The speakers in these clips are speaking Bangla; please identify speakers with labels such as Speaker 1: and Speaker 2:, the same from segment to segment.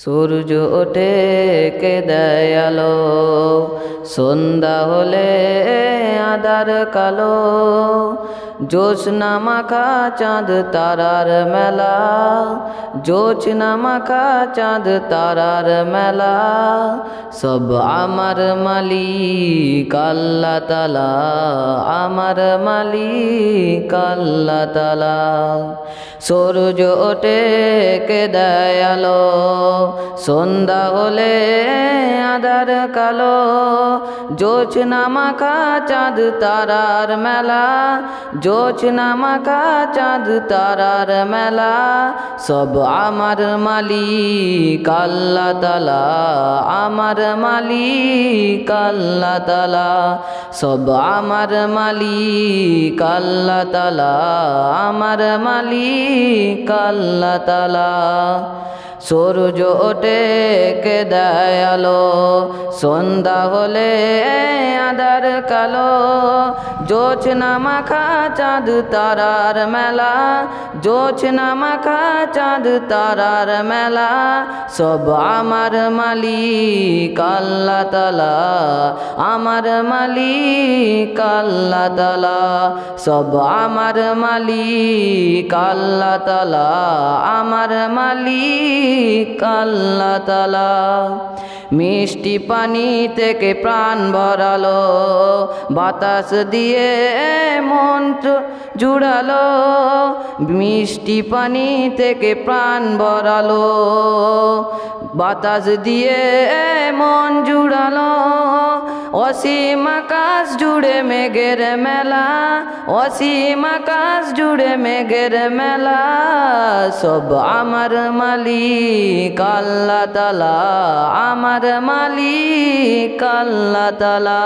Speaker 1: সূর্য ওঠে কে দয়ালো, সন্ধ্যা হলে আদার কালো। জোছনা মাখা চাঁদ তারার মেলা জোছনা মাখা চাঁদ তারার মেলা। সব আমার মালিক, আল্লাহ তালা আমার মালিক, আল্লাহ তালা সূর্য ওঠে কে দয়ালো সন্ধ্যা হলে আধার কালো। জোছনা মাখা চাঁদ তারার মেলা। জোছনা মাখা চাঁদ তারার মেলা। সব আমার মালিক, আল্লাহ তালা আমার মালিক, আল্লাহ তালা সব আমার মালিক, আল্লাহ তালা আমার মালিক, আল্লাহ তালা সূর্য ওঠে কে দয়ালো সন্ধ্যা হলে আদার কালো। জোছনা মাখা চাঁদ তারার মেলা জোছনা মাখা চাঁদ তারার মেলা, সব আমার মালিক আল্লাহ তালা আমার মালিক আল্লাহ তালা সব আমার মালিক আল্লাহ তালা আমার মালিক আল্লাহ তালা মিষ্টি পানি থেকে প্রাণ ভরালো, বাতাস দিয়ে মন্ত্র জুড়ালো, মিষ্টি পানি থেকে প্রাণ ভরালো, বাতাস দিয়ে মন জুড়ালো। অসীম আকাশ জুড়ে মেঘের মেলা, অসীম আকাশ জুড়ে মেঘের মেলা। সব আমার মালিক, আল্লাহ তালা আমার মালিক, আল্লাহ তালা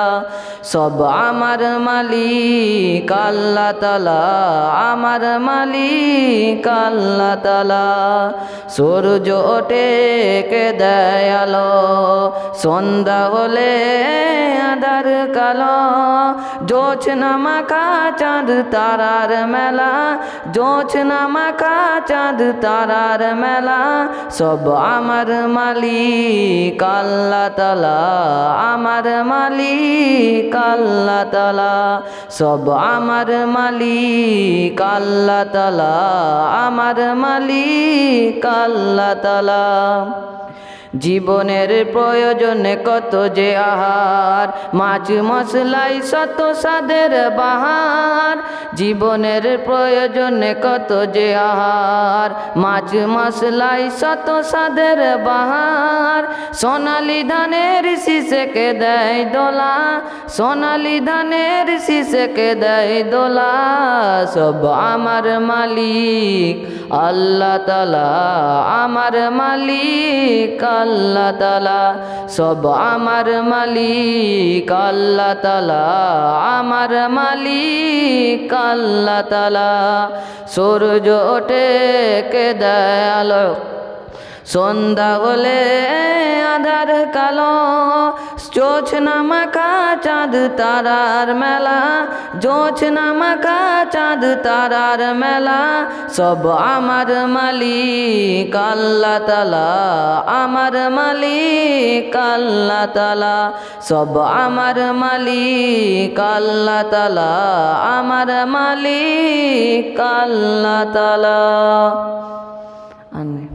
Speaker 1: সব আমার মালিক, আল্লাহ তালা আমার মালিক, আল্লাহ তালা সূর্য ওঠে কে দয়ালো, সন্ধ্যা হলে আধার কালো জোছনা মাখা চাঁদ তারার মেলা জোছনা মাখা চাঁদ তারার মেলা সব আমার মালিক আল্লাহ তালা আমার মালিক আল্লাহ তালা সব আমার মালিক আল্লাহ তালা আমার মালিক আল্লাহ তালা জীবনের প্রয়োজনে কত যে আহার, মাছ মশলাই শত সাদের বাহার। জীবনের প্রয়োজনে কত যে আহার, মাছ মশলাই শত সাদের বাহার। সোনালি ধানের শিশেকে দেয় দোলা, সোনালি ধানের শিশেকে দেয় দোলা। সব আমার মালিক, আল্লাহ তালা আমার মালিক। আল্লাহ তালা সব আমার মালিক, আল্লাহ তালা আমার মালিক, আল্লাহ তালা সূর্য ওঠে কে দয়াল, সন্ধ্যা হলে আধার কালো জোছনা মাখা চাঁদ তারার মেলা জোছনা মাখা চাঁদ তারার মেলা। সব আমার মালিক, আল্লাহ তালা আমার মালিক, আল্লাহ তালা সব আমার মালিক, আল্লাহ তালা আমার মালিক, আল্লাহ তালা আমিন।